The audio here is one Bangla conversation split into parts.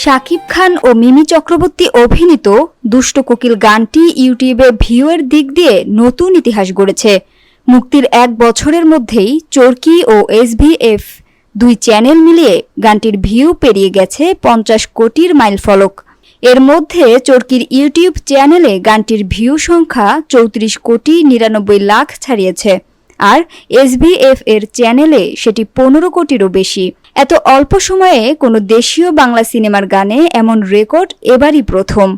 শাকিব খান ও মিমি চক্রবর্তী অভিনীত দুষ্ট কোকিল গানটি ইউটিউবে ভিউয়ের দিক দিয়ে নতুন ইতিহাস গড়েছে। মুক্তির এক বছরের মধ্যেই চরকি ও এসভিএফ দুই চ্যানেল মিলিয়ে গানটির ভিউ পেরিয়ে গেছে পঞ্চাশ কোটির মাইল ফলক। এর মধ্যে চরকির ইউটিউব চ্যানেলে গানটির ভিউ সংখ্যা চৌত্রিশ কোটি নিরানব্বই লাখ ছাড়িয়েছে। আর এসবিএফ এর চ্যানেলে সেটি পনেরো কোটিরও বেশি। এত অল্প সময়ে কোনো দেশীয় বাংলা সিনেমার গানে এমন রেকর্ড এবারই প্রথম।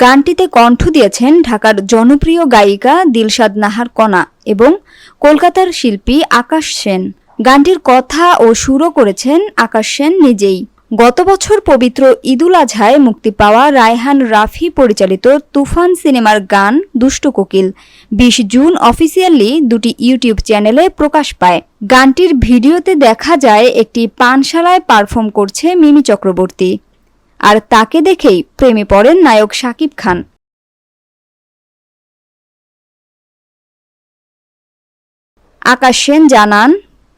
গানটিতে কণ্ঠ দিয়েছেন ঢাকার জনপ্রিয় গায়িকা দিলশাদ নাহার কণা এবং কলকাতার শিল্পী আকাশ সেন। গানটির কথা ও সুরও করেছেন আকাশ সেন নিজেই। গত বছর পবিত্র ঈদুল আজহায় মুক্তি পাওয়া রায়হান রাফি পরিচালিত তুফান সিনেমার গান দুষ্ট কোকিল। বিশ জুন অফিসিয়ালি দুটি ইউটিউব চ্যানেলে প্রকাশ পায়। গানটির ভিডিওতে দেখা যায়, একটি পানশালায় পারফর্ম করছে মিমি চক্রবর্তী। আর তাকে দেখেই প্রেমে পড়েন নায়ক শাকিব খান। আকাশ সেন জানান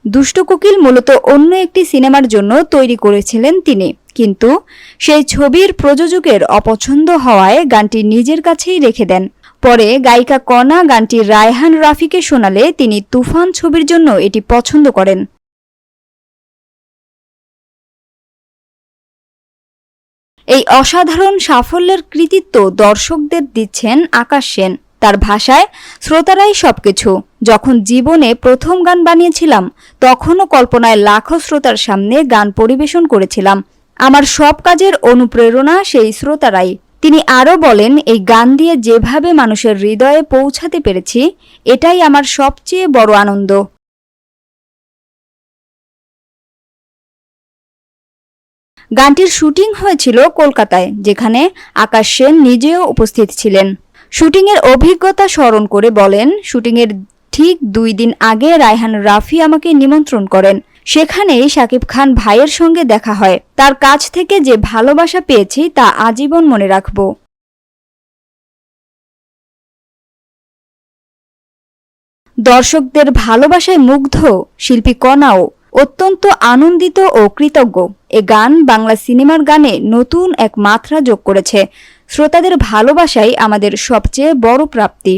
দুষ্ট কোকিল মূলত অন্য একটি সিনেমার জন্য তৈরি করেছিলেন তিনি। কিন্তু সেই ছবির প্রযোজকের অপছন্দ হওয়ায় গানটি নিজের কাছেই রেখে দেন। পরে গায়িকা কণা গানটি রায়হান রাফিকে শোনালে তিনি তুফান ছবির জন্য এটি পছন্দ করেন। এই অসাধারণ সাফল্যের কৃতিত্ব দর্শকদের দিচ্ছেন আকাশ সেন। তার ভাষায় শ্রোতারাই সবকিছু। যখন জীবনে প্রথম গান বানিয়েছিলাম, তখনও কল্পনায় লাখো শ্রোতার সামনে গান পরিবেশন করেছিলাম। আমার সব কাজের অনুপ্রেরণা সেই শ্রোতারাই। তিনি আরও বলেন, এই গান দিয়ে যেভাবে মানুষের হৃদয়ে পৌঁছাতে পেরেছি, এটাই আমার সবচেয়ে বড় আনন্দ। গানটির শুটিং হয়েছিল কলকাতায়, যেখানে আকাশ সেন নিজেও উপস্থিত ছিলেন। শুটিংয়ের অভিজ্ঞতা স্মরণ করে বলেন, শুটিংয়ের ঠিক দুই দিন আগে রায়হান রাফি আমাকে নিমন্ত্রণ করেন। সেখানেই শাকিব খান ভাইয়ের সঙ্গে দেখা হয়। তার কাছ থেকে যে ভালোবাসা পেয়েছি তা আজীবন মনে রাখব। দর্শকদের ভালোবাসায় মুগ্ধ শিল্পী কণাও অত্যন্ত আনন্দিত ও কৃতজ্ঞ। এ গান বাংলা সিনেমার গানে নতুন এক মাত্রা যোগ করেছে। শ্রোতাদের ভালোবাসাই আমাদের সবচেয়ে বড় প্রাপ্তি।